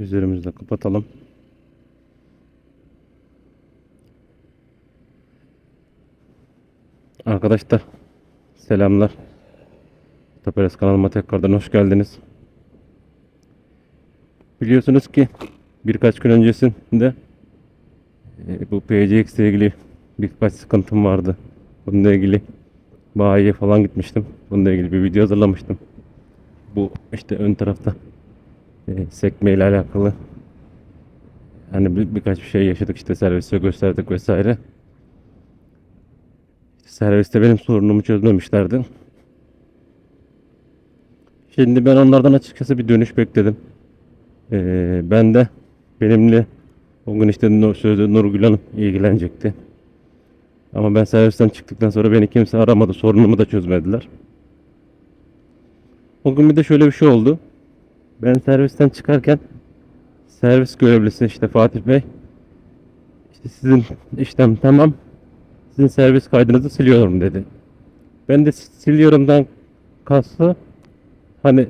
Üzerimizi de kapatalım. Arkadaşlar selamlar. Taperes kanalıma tekrardan hoş geldiniz. Biliyorsunuz ki birkaç gün öncesinde e, bu PCX ile ilgili birkaç sıkıntım vardı. Bununla ilgili bayiye falan gitmiştim. Bununla ilgili bir video hazırlamıştım. Bu işte ön tarafta sekme ile alakalı hani bir, birkaç bir şey yaşadık işte serviste gösterdik vesaire. Serviste benim sorunumu çözmemişlerdi. Şimdi ben onlardan açıkçası bir dönüş bekledim. Ee, ben de benimle o gün işte sözde Nurgül Hanım ilgilenecekti. Ama ben servisten çıktıktan sonra beni kimse aramadı. Sorunumu da çözmediler. O gün bir de şöyle bir şey oldu. Ben servisten çıkarken servis görevlisi işte Fatih Bey işte sizin işlem tamam sizin servis kaydınızı siliyorum dedi. Ben de siliyorumdan kastı hani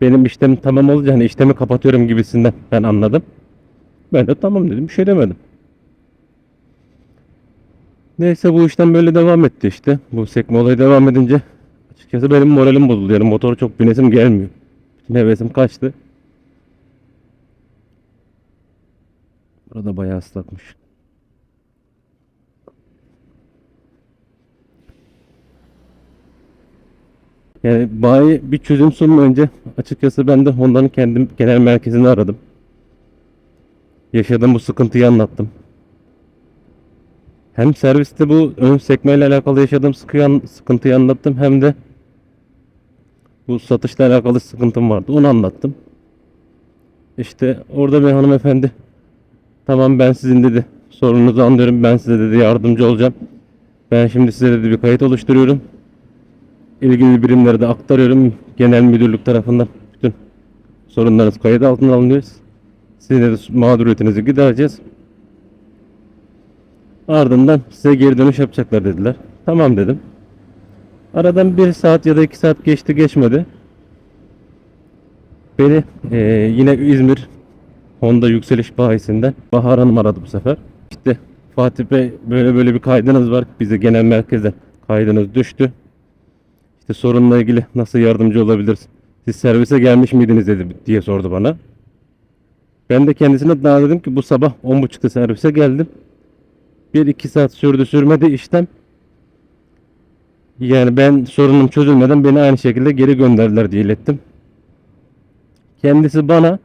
benim işlemim tamam olunca hani işlemi kapatıyorum gibisinden ben anladım. Ben de tamam dedim bir şey demedim. Neyse bu işlem böyle devam etti işte. Bu sekme olayı devam edince açıkçası benim moralim bozuldu. Yani motoru çok binesim gelmiyor. Bütün hevesim kaçtı. Burada bayağı ıslakmış. Yani bayi bir çözüm sunma önce açıkçası ben de Honda'nın kendim genel merkezini aradım. Yaşadığım bu sıkıntıyı anlattım. Hem serviste bu ön sekmeyle alakalı yaşadığım sıkıntıyı anlattım hem de bu satışla alakalı sıkıntım vardı. Onu anlattım. İşte orada bir hanımefendi tamam ben sizin dedi sorununuzu anlıyorum ben size dedi yardımcı olacağım. Ben şimdi size dedi bir kayıt oluşturuyorum. İlgili birimlere de aktarıyorum. Genel müdürlük tarafından bütün sorunlarınız kayıt altına alınıyor. Sizin de mağduriyetinizi gidereceğiz. Ardından size geri dönüş yapacaklar dediler. Tamam dedim. Aradan bir saat ya da iki saat geçti geçmedi. Beni eee, yine İzmir Honda yükseliş bayisinden Bahar Hanım aradı bu sefer. İşte Fatih Bey böyle böyle bir kaydınız var. Bize genel merkezden kaydınız düştü. İşte sorunla ilgili nasıl yardımcı olabiliriz? Siz servise gelmiş miydiniz dedi diye sordu bana. Ben de kendisine daha dedim ki bu sabah 10.30'da servise geldim. 1-2 saat sürdü sürmedi işlem. Yani ben sorunum çözülmeden beni aynı şekilde geri gönderdiler diye ilettim. Kendisi bana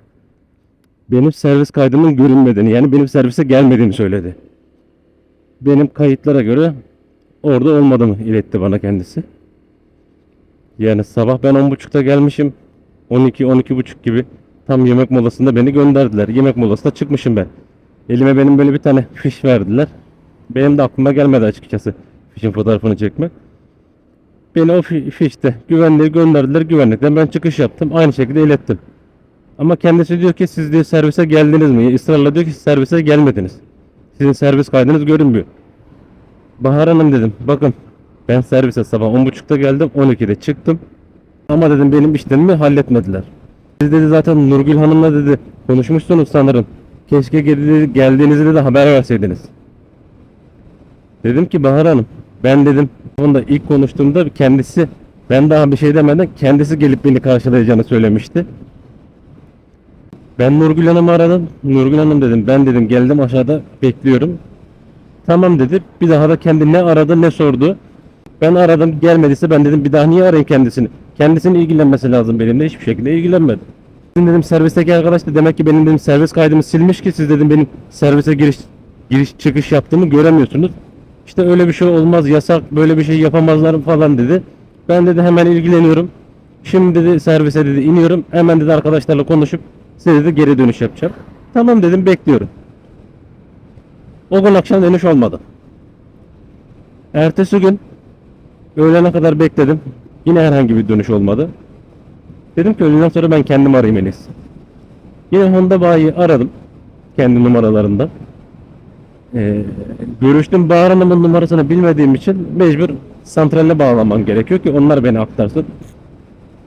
benim servis kaydımın görünmediğini yani benim servise gelmediğini söyledi. Benim kayıtlara göre orada olmadığımı iletti bana kendisi. Yani sabah ben 10.30'da gelmişim. 12-12.30 gibi tam yemek molasında beni gönderdiler. Yemek molasında çıkmışım ben. Elime benim böyle bir tane fiş verdiler. Benim de aklıma gelmedi açıkçası fişin fotoğrafını çekmek. Beni o fi- fişte güvenliğe gönderdiler. Güvenlikten ben çıkış yaptım. Aynı şekilde ilettim. Ama kendisi diyor ki siz diyor servise geldiniz mi? Israrla diyor ki servise gelmediniz. Sizin servis kaydınız görünmüyor. Bahar Hanım dedim. Bakın ben servise sabah 10.30'da geldim. 12'de çıktım. Ama dedim benim işlemimi halletmediler. Siz dedi zaten Nurgül Hanım'la dedi konuşmuşsunuz sanırım. Keşke gel- geldiğinizde de haber verseydiniz. Dedim ki Bahar Hanım ben dedim onda ilk konuştuğumda kendisi ben daha bir şey demeden kendisi gelip beni karşılayacağını söylemişti. Ben Nurgül Hanım'ı aradım. Nurgül Hanım dedim ben dedim geldim aşağıda bekliyorum. Tamam dedi. Bir daha da kendi ne aradı ne sordu. Ben aradım gelmediyse ben dedim bir daha niye arayayım kendisini? Kendisinin ilgilenmesi lazım benimle hiçbir şekilde ilgilenmedi. Sizin dedim servisteki arkadaş da demek ki benim dedim servis kaydımı silmiş ki siz dedim benim servise giriş giriş çıkış yaptığımı göremiyorsunuz. İşte öyle bir şey olmaz yasak böyle bir şey yapamazlar falan dedi. Ben dedi hemen ilgileniyorum. Şimdi dedi servise dedi iniyorum. Hemen dedi arkadaşlarla konuşup size dedi geri dönüş yapacağım. Tamam dedim bekliyorum. O gün akşam dönüş olmadı. Ertesi gün öğlene kadar bekledim. Yine herhangi bir dönüş olmadı. Dedim ki öğleden sonra ben kendim arayayım en iyisi. Yine Honda bayi aradım. Kendi numaralarından. Ee, görüştüm Bahar Hanım'ın numarasını bilmediğim için mecbur santralle bağlamam gerekiyor ki onlar beni aktarsın.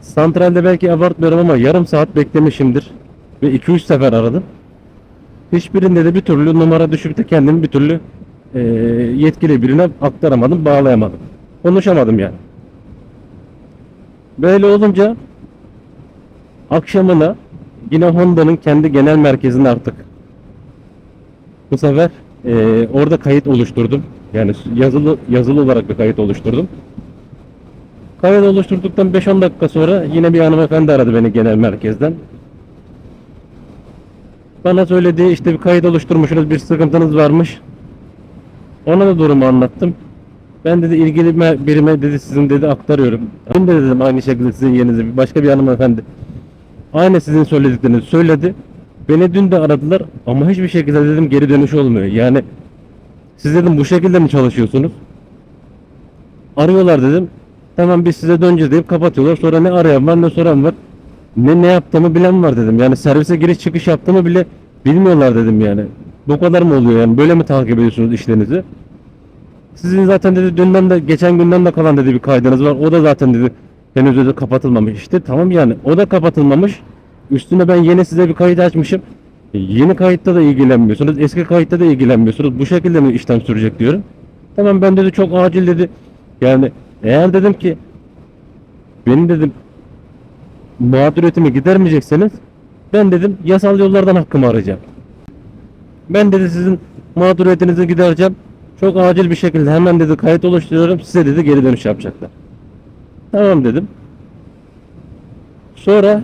Santralde belki abartmıyorum ama yarım saat beklemişimdir. Ve 2-3 sefer aradım. Hiçbirinde de bir türlü numara düşüp de kendimi bir türlü e, yetkili birine aktaramadım, bağlayamadım. Konuşamadım yani. Böyle olunca akşamına yine Honda'nın kendi genel merkezinde artık bu sefer e, orada kayıt oluşturdum. Yani yazılı yazılı olarak bir kayıt oluşturdum. Kayıt oluşturduktan 5-10 dakika sonra yine bir hanımefendi aradı beni genel merkezden. Bana söyledi işte bir kayıt oluşturmuşsunuz bir sıkıntınız varmış. Ona da durumu anlattım. Ben dedi ilgili birime dedi sizin dedi aktarıyorum. Ben de dedim aynı şekilde sizin yerinize başka bir hanımefendi. Aynı sizin söylediklerinizi söyledi. Beni dün de aradılar ama hiçbir şekilde dedim geri dönüş olmuyor. Yani siz dedim bu şekilde mi çalışıyorsunuz? Arıyorlar dedim. Tamam biz size döneceğiz deyip kapatıyorlar. Sonra ne arayan var ne soran var. Ne ne yaptığımı bilen var dedim. Yani servise giriş çıkış yaptığımı bile bilmiyorlar dedim yani. Bu kadar mı oluyor yani? Böyle mi takip ediyorsunuz işlerinizi? Sizin zaten dedi dünden de geçen günden de kalan dedi bir kaydınız var. O da zaten dedi henüz dedi kapatılmamış. İşte tamam yani o da kapatılmamış. Üstüne ben yeni size bir kayıt açmışım. E, Yeni kayıtta da ilgilenmiyorsunuz. Eski kayıtta da ilgilenmiyorsunuz. Bu şekilde mi işlem sürecek diyorum. Tamam ben dedi çok acil dedi. Yani eğer dedim ki benim dedim mağduriyetimi gidermeyecekseniz ben dedim yasal yollardan hakkımı arayacağım. Ben dedi sizin mağduriyetinizi gidereceğim. Çok acil bir şekilde hemen dedi kayıt oluşturuyorum. Size dedi geri dönüş yapacaklar. Tamam dedim. Sonra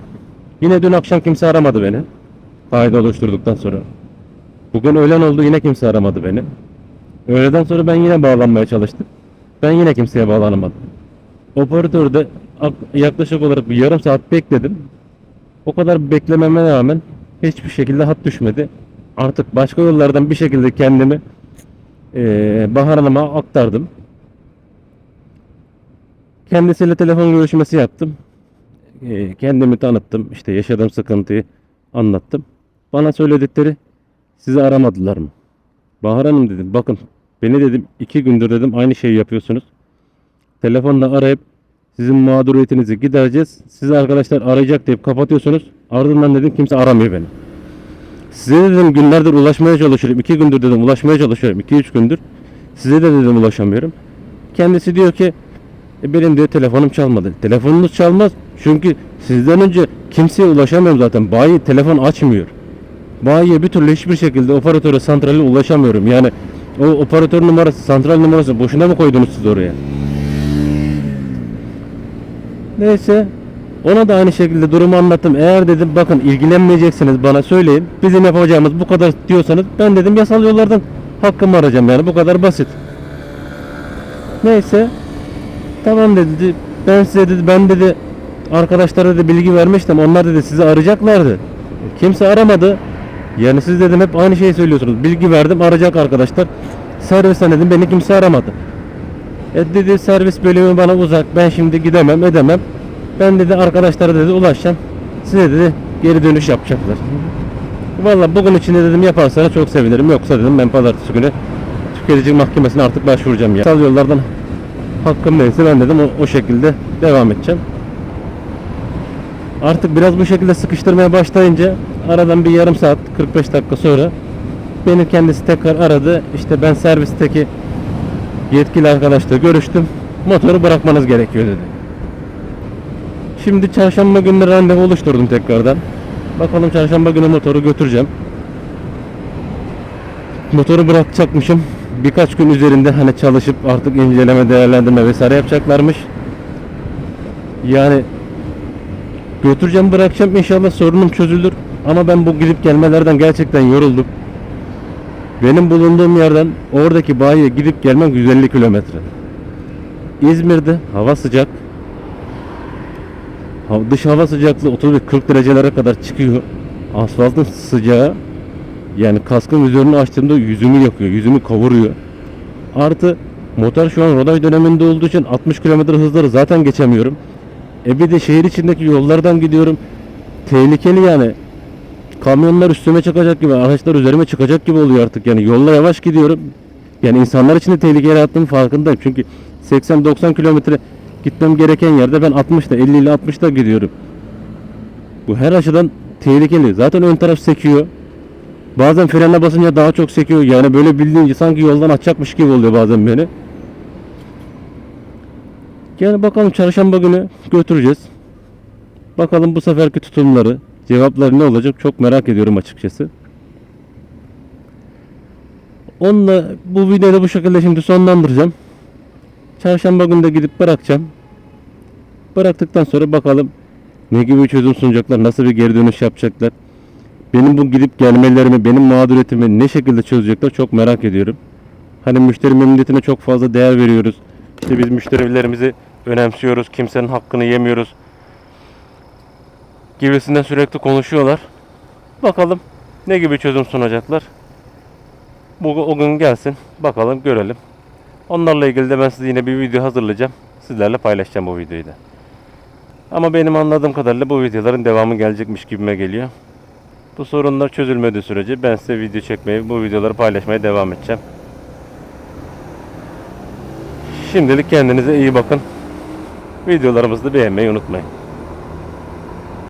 yine dün akşam kimse aramadı beni. Kayıt oluşturduktan sonra. Bugün öğlen oldu yine kimse aramadı beni. Öğleden sonra ben yine bağlanmaya çalıştım. Ben yine kimseye bağlanamadım. Operatörde ak- yaklaşık olarak bir yarım saat bekledim. O kadar beklememe rağmen hiçbir şekilde hat düşmedi. Artık başka yollardan bir şekilde kendimi eee Bahar Hanım'a aktardım. Kendisiyle telefon görüşmesi yaptım. Eee, kendimi tanıttım. İşte yaşadığım sıkıntıyı anlattım. Bana söyledikleri sizi aramadılar mı? Bahar Hanım dedim bakın beni dedim iki gündür dedim aynı şeyi yapıyorsunuz. Telefonla arayıp sizin mağduriyetinizi gidereceğiz. Sizi arkadaşlar arayacak deyip kapatıyorsunuz. Ardından dedim kimse aramıyor beni. Size dedim günlerdir ulaşmaya çalışıyorum. iki gündür dedim ulaşmaya çalışıyorum. 2-3 gündür. Size de dedim ulaşamıyorum. Kendisi diyor ki "E, benim diyor telefonum çalmadı. Telefonunuz çalmaz. Çünkü sizden önce kimseye ulaşamıyorum zaten. Bayi telefon açmıyor. Bayiye bir türlü hiçbir şekilde operatöre santrale ulaşamıyorum. Yani o operatör numarası, santral numarası boşuna mı koydunuz siz oraya? Neyse ona da aynı şekilde durumu anlattım. Eğer dedim bakın ilgilenmeyeceksiniz bana söyleyin. Bizim yapacağımız bu kadar diyorsanız ben dedim yasal yollardan hakkımı arayacağım yani bu kadar basit. Neyse tamam dedi. Ben size dedi ben dedi arkadaşlara da bilgi vermiştim. Onlar dedi sizi arayacaklardı. Kimse aramadı. Yani siz dedim hep aynı şeyi söylüyorsunuz. Bilgi verdim arayacak arkadaşlar. Servisten dedim beni kimse aramadı. E dedi servis bölümü bana uzak. Ben şimdi gidemem edemem. Ben dedi arkadaşlara dedi ulaşacağım. Size dedi geri dönüş yapacaklar. Valla bugün içinde dedim yaparsanız çok sevinirim. Yoksa dedim ben pazartesi günü tüketici mahkemesine artık başvuracağım ya. Yasal yollardan hakkım neyse ben dedim o, o şekilde devam edeceğim. Artık biraz bu şekilde sıkıştırmaya başlayınca aradan bir yarım saat 45 dakika sonra beni kendisi tekrar aradı. İşte ben servisteki yetkili arkadaşla görüştüm. Motoru bırakmanız gerekiyor dedi. Şimdi çarşamba günü randevu oluşturdum tekrardan. Bakalım çarşamba günü motoru götüreceğim. Motoru bırakacakmışım. Birkaç gün üzerinde hani çalışıp artık inceleme, değerlendirme vesaire yapacaklarmış. Yani götüreceğim bırakacağım inşallah sorunum çözülür. Ama ben bu gidip gelmelerden gerçekten yoruldum. Benim bulunduğum yerden oradaki bayiye gidip gelmem 150 kilometre. İzmir'de hava sıcak. Dış hava sıcaklığı 30-40 derecelere kadar çıkıyor. Asfaltın sıcağı yani kaskın üzerini açtığımda yüzümü yakıyor, yüzümü kavuruyor. Artı motor şu an rodaj döneminde olduğu için 60 km hızları zaten geçemiyorum. E bir de şehir içindeki yollardan gidiyorum. Tehlikeli yani. Kamyonlar üstüme çıkacak gibi, araçlar üzerime çıkacak gibi oluyor artık. Yani yolla yavaş gidiyorum. Yani insanlar için de tehlikeli yarattığım farkındayım. Çünkü 80-90 kilometre gitmem gereken yerde ben 60'da 50 ile 60'da gidiyorum. Bu her açıdan tehlikeli. Zaten ön taraf sekiyor. Bazen frene basınca daha çok sekiyor. Yani böyle bildiğince sanki yoldan açacakmış gibi oluyor bazen beni. Yani bakalım çarşamba günü götüreceğiz. Bakalım bu seferki tutumları, cevapları ne olacak çok merak ediyorum açıkçası. Onunla bu videoyu da bu şekilde şimdi sonlandıracağım. Çarşamba günü de gidip bırakacağım. Bıraktıktan sonra bakalım ne gibi çözüm sunacaklar, nasıl bir geri dönüş yapacaklar. Benim bu gidip gelmelerimi, benim mağduriyetimi ne şekilde çözecekler çok merak ediyorum. Hani müşteri memnuniyetine çok fazla değer veriyoruz. İşte biz müşterilerimizi önemsiyoruz, kimsenin hakkını yemiyoruz. Gibisinden sürekli konuşuyorlar. Bakalım ne gibi çözüm sunacaklar. Bu o gün gelsin. Bakalım görelim. Onlarla ilgili de ben size yine bir video hazırlayacağım. Sizlerle paylaşacağım bu videoyu da. Ama benim anladığım kadarıyla bu videoların devamı gelecekmiş gibime geliyor. Bu sorunlar çözülmediği sürece ben size video çekmeyi, bu videoları paylaşmaya devam edeceğim. Şimdilik kendinize iyi bakın. Videolarımızı beğenmeyi unutmayın.